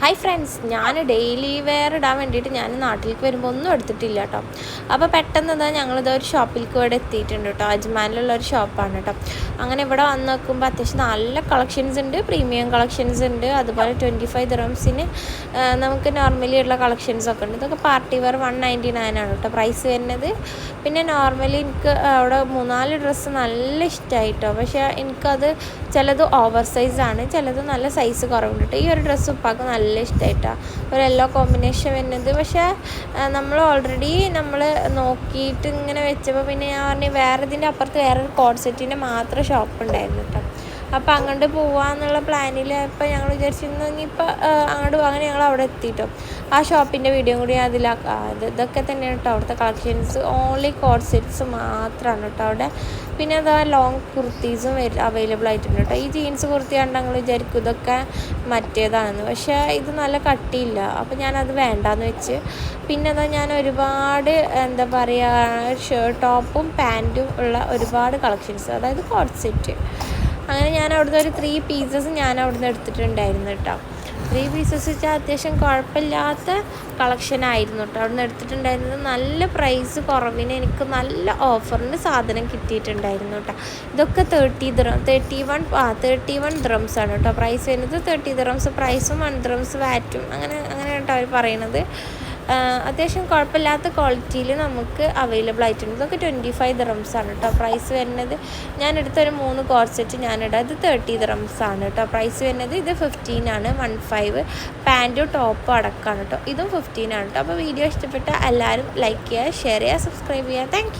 Hi friends ഞാൻ daily wear ഇടാൻ വേണ്ടിയിട്ട് ഞാൻ നാട്ടിലേക്ക് വരുമ്പോൾ ഒന്നും എടുത്തിട്ടില്ല കേട്ടോ അപ്പോൾ പെട്ടെന്ന് ഇതാ ഞങ്ങളിത് ഒരു ഷോപ്പിലേക്ക് ഇവിടെ എത്തിയിട്ടുണ്ട് കേട്ടോ അജ്മാനിലുള്ള ഒരു ഷോപ്പാണ് കേട്ടോ അങ്ങനെ ഇവിടെ വന്ന് നോക്കുമ്പോൾ അത്യാവശ്യം നല്ല കളക്ഷൻസ് ഉണ്ട് പ്രീമിയം കളക്ഷൻസ് ഉണ്ട്. അതുപോലെ ട്വന്റി ഫൈവ് ദിറംസിന് നമുക്ക് നോർമലി ഉള്ള കളക്ഷൻസ് ഒക്കെ ഉണ്ട്. ഇതൊക്കെ party wear one ninety nine ആണ് കേട്ടോ പ്രൈസ് വരുന്നത്. പിന്നെ നോർമലി എനിക്ക് അവിടെ മൂന്നാൽ ഡ്രസ്സ് നല്ല ഇഷ്ടമായിട്ടോ പക്ഷേ എനിക്കത് ചിലത് ഓവർ സൈസാണ് ചിലത് നല്ല സൈസ് കുറവുണ്ട് കേട്ടോ ഈ ഒരു ഡ്രസ്സ് ഉപ്പാക്ക് നല്ല ഇഷ്ടമായിട്ടാണ് ഒരു യെല്ലോ കോമ്പിനേഷൻ വരുന്നത് പക്ഷേ നമ്മൾ ഓൾറെഡി നമ്മൾ നോക്കിയിട്ട് ഇങ്ങനെ വെച്ചപ്പോൾ പിന്നെ ഞാൻ പറഞ്ഞു വേറെ ഇതിന്റെ അപ്പുറത്ത് വേറൊരു കോഡ് സെറ്റിന്റെ മാത്രം ഷോപ്പ് ഉണ്ടായിരുന്നു കേട്ടോ അപ്പോൾ അങ്ങോട്ട് പോവാന്നുള്ള പ്ലാനിൽ ഇപ്പോൾ ഞങ്ങൾ വിചാരിച്ചിരുന്നു ഇനിയിപ്പോൾ അങ്ങോട്ട് അങ്ങനെ ഞങ്ങൾ അവിടെ എത്തിയിട്ടോ ആ ഷോപ്പിന്റെ വീഡിയോ കൂടി അതിലാക്കാം. ഇത് ഇതൊക്കെ തന്നെയാണ് കേട്ടോ അവിടുത്തെ കളക്ഷൻസ്. ഓൺലി കോഡ് സെറ്റ്സ് മാത്രമാണ് കേട്ടോ അവിടെ. പിന്നെ അതാ ലോങ് കുർത്തീസും അവൈലബിൾ ആയിട്ടുണ്ട് കേട്ടോ ഈ ജീൻസ് കുർത്തി കണ്ട് ഞങ്ങൾ വിചാരിക്കും ഇതൊക്കെ മറ്റേതാണെന്ന്. പക്ഷേ ഇത് നല്ല കട്ടിയില്ല. അപ്പോൾ ഞാനത് വേണ്ടാന്ന് വെച്ച്. പിന്നെ അതാ ഞാൻ ഒരുപാട് എന്താ പറയുക ഷർട്ട് ടോപ്പും പാന്റും ഉള്ള ഒരുപാട് കളക്ഷൻസ്. അതായത് കോഡ് സെറ്റ് അങ്ങനെ ഞാൻ അവിടുന്ന് ഒരു ത്രീ പീസസ് ഞാൻ അവിടുന്ന് എടുത്തിട്ടുണ്ടായിരുന്നു കേട്ടോ ത്രീ പീസസ് വെച്ചാൽ അത്യാവശ്യം കുഴപ്പമില്ലാത്ത കളക്ഷൻ ആയിരുന്നു കേട്ടോ അവിടുന്ന് എടുത്തിട്ടുണ്ടായിരുന്നത് നല്ല പ്രൈസ് കുറവിന് എനിക്ക് നല്ല ഓഫറിന് സാധനം കിട്ടിയിട്ടുണ്ടായിരുന്നു കേട്ടോ ഇതൊക്കെ തേർട്ടി ദ്രം തേർട്ടി വൺ ആ തേർട്ടി വൺ ഡ്രംസ് ആണ് കേട്ടോ പ്രൈസ് വരുന്നത് തേർട്ടി ദ്രംസ് പ്രൈസും വൺ ഡ്രംസ് വാറ്റും അങ്ങനെ അങ്ങനെ കേട്ടോ അവർ പറയണത്. അത്യാവശ്യം കുഴപ്പമില്ലാത്ത ക്വാളിറ്റിയിൽ നമുക്ക് അവൈലബിൾ ആയിട്ടുണ്ട്. ഇതൊക്കെ ട്വന്റി ഫൈവ് ദിറംസ് ആണ് കേട്ടോ പ്രൈസ് വരുന്നത് ഞാൻ എടുത്തൊരു മൂന്ന് കോർസെറ്റ് ഞാനിടാം. ഇത് തേർട്ടി ദിറംസ് ആണ് കേട്ടോ പ്രൈസ് വരുന്നത് ഇത് ഫിഫ്റ്റീൻ ആണ്. വൺ ഫൈവ് പാന്റും ടോപ്പും അടക്കമാണ് കേട്ടോ ഇതും ഫിഫ്റ്റീൻ ആണ് കേട്ടോ അപ്പോൾ വീഡിയോ ഇഷ്ടപ്പെട്ട എല്ലാവരും ലൈക്ക് ചെയ്യുക ഷെയർ ചെയ്യുക സബ്സ്ക്രൈബ് ചെയ്യുക. താങ്ക്